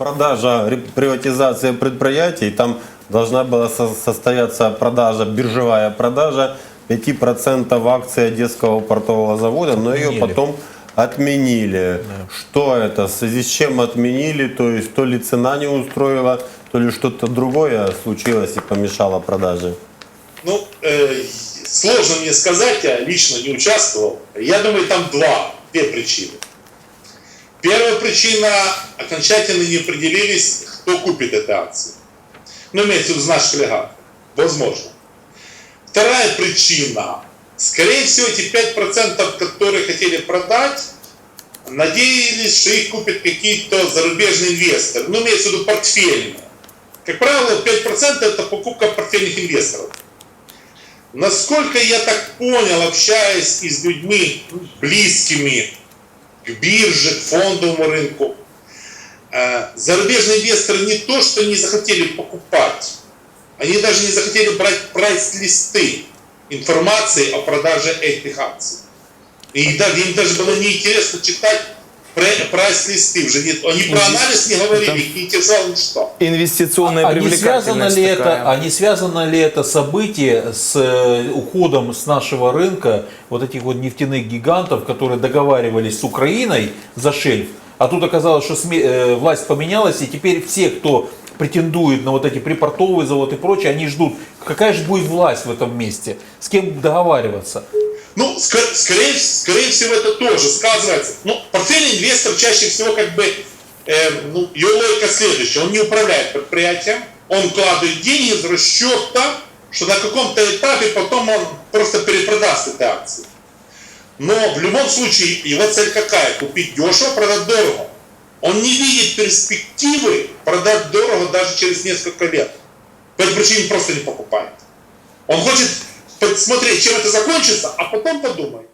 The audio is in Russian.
Продажа, приватизация предприятий, там должна была со- состояться продажа, биржевая продажа 5% акций Одесского портового завода, но ее потом отменили. Что это? В связи с чем отменили? То есть то ли цена не устроила, то ли что-то другое случилось и помешало продаже. Ну, э, сложно мне сказать, я лично не участвовал. Я думаю, там два, две причины. Первая причина, окончательно не определились, кто купит эти акции. Ну, имеется в виду наших олигархов. Возможно. Вторая причина. Скорее всего, эти 5%, которые хотели продать, надеялись, что их купят какие-то зарубежные инвесторы. Ну, имеется в виду портфельные. Как правило, 5% это покупка портфельных инвесторов. Насколько я так понял, общаясь и с людьми близкими бирже, к фондовому рынку, э, зарубежные инвесторы не то, что не захотели покупать, они даже не захотели брать прайс-листы информации о продаже этих акций. И даже, им даже было неинтересно читать прайс-листы. Уже нет, они про анализ не говорили, их не интересовало ничто. Инвестиционная А не связано привлекательность ли такая. это, а не связано ли это событие с э, уходом с нашего рынка вот этих вот нефтяных гигантов, которые договаривались с Украиной за шельф, а тут оказалось, что сме- э, власть поменялась, и теперь все, кто претендует на вот эти припортовые заводы и прочее, они ждут, какая же будет власть в этом месте, с кем договариваться. Ну, ск- скорее, скорее всего, это тоже сказывается. Ну, портфельный инвестор чаще всего как бы, э, ну, его логика следующая. Он не управляет предприятием, он вкладывает деньги из расчета, что на каком-то этапе потом он просто перепродаст эти акции. Но в любом случае его цель какая? Купить дешево, продать дорого. Он не видит перспективы продать дорого даже через несколько лет. По этой причине просто не покупает. Он хочет посмотреть, чем это закончится, а потом подумает.